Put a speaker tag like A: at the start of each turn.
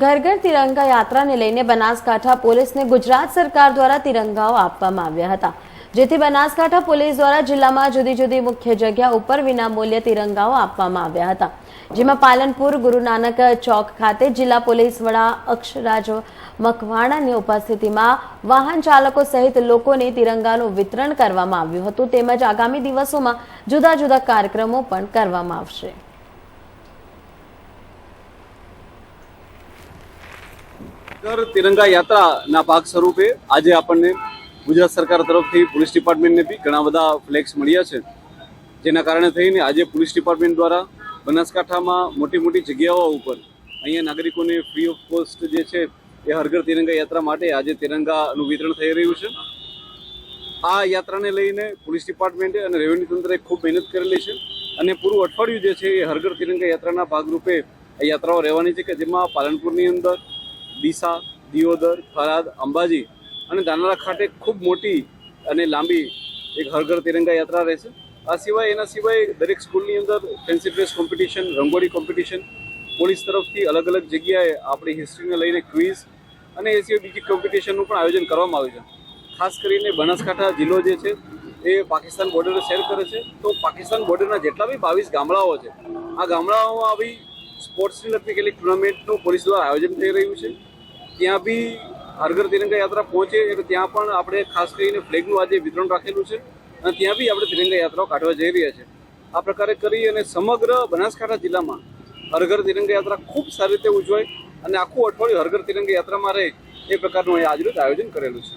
A: ઘર ઘર તિરંગા યાત્રાને લઈને બનાસકાંઠા પોલીસને ગુજરાત સરકાર દ્વારા તિરંગાઓ આપવામાં આવ્યા હતા, જેથી બનાસકાંઠા પોલીસ દ્વારા જિલ્લામાં જુદી જુદી મુખ્ય જગ્યા ઉપર વિનામૂલ્યે તિરંગાઓ આપવામાં આવ્યા હતા, જેમાં પાલનપુર, ગુરુ નાનક ચોક ખાતે જિલ્લા પોલીસ વડા અક્ષરાજ મકવાણાની ઉપસ્થિતિમાં વાહન ચાલકો સહિત લોકોને તિરંગાનું વિતરણ કરવામાં આવ્યું હતું, તેમજ આગામી દિવસોમાં જુદા જુદા કાર્યક્રમો પણ કરવામાં આવશે.
B: ઘર તિરંગા યાત્રાના ભાગ સ્વરૂપે આજે આપણને ગુજરાત સરકાર તરફથી પોલીસ ડિપાર્ટમેન્ટને બી ઘણા બધા ફ્લેક્સ મળ્યા છે. જેના કારણે થઈને આજે પોલીસ ડિપાર્ટમેન્ટ દ્વારા બનાસકાંઠામાં મોટી મોટી જગ્યાઓ ઉપર અહીંયા નાગરિકોને ફ્રી ઓફ કોસ્ટ જે છે એ હરઘર તિરંગા યાત્રા માટે આજે તિરંગાનું વિતરણ થઈ રહ્યું છે. આ યાત્રાને લઈને પોલીસ ડિપાર્ટમેન્ટે અને રેવન્યુ તંત્રએ ખૂબ મહેનત કરેલી છે અને પૂરું અઠવાડિયું જે છે એ હરઘર તિરંગા યાત્રાના ભાગરૂપે આ યાત્રાઓ રહેવાની છે કે જેમાં પાલનપુરની અંદર ડીસા, દિયોદર, થરાદ, અંબાજી અને દાનારા ખાતે ખૂબ મોટી અને લાંબી એક હરઘર તિરંગા યાત્રા રહેશે આ સિવાય એના સિવાય દરેક સ્કૂલની અંદર fancy dress competition rangoli competition police તરફથી અલગ અલગ જગ્યાએ આપણી હિસ્ટ્રીને લઈને ક્વિઝ અને એ સિવાય બીજી કોમ્પિટિશનનું પણ આયોજન કરવામાં આવ્યું છે. ખાસ કરીને બનાસકાંઠા જિલ્લો જે છે, એ પાકિસ્તાન બોર્ડર શેર કરે છે. તો પાકિસ્તાન બોર્ડરના જેટલા બી બાવીસ ગામડાઓ છે, આ ગામડાઓમાં આવી સ્પોર્ટ્સની લગતી કેટલીક ટુર્નામેન્ટનું પોલીસ દ્વારા આયોજન થઈ રહ્યું છે. ત્યાં બી હરઘર તિરંગા યાત્રા પહોંચે એટલે ત્યાં પણ આપણે ખાસ કરીને ફ્લેગનું આજે વિતરણ રાખેલું છે અને ત્યાં બી આપણે તિરંગા યાત્રાઓ કાઢવા જઈ રહ્યા છે. આ પ્રકારે કરી અને સમગ્ર બનાસકાંઠા જિલ્લામાં હરઘર તિરંગા યાત્રા ખૂબ સારી રીતે ઉજવાય અને આખું અઠવાડિયું હરઘર તિરંગા યાત્રામાં રહે એ પ્રકારનું આજનું આયોજન કરેલું છે.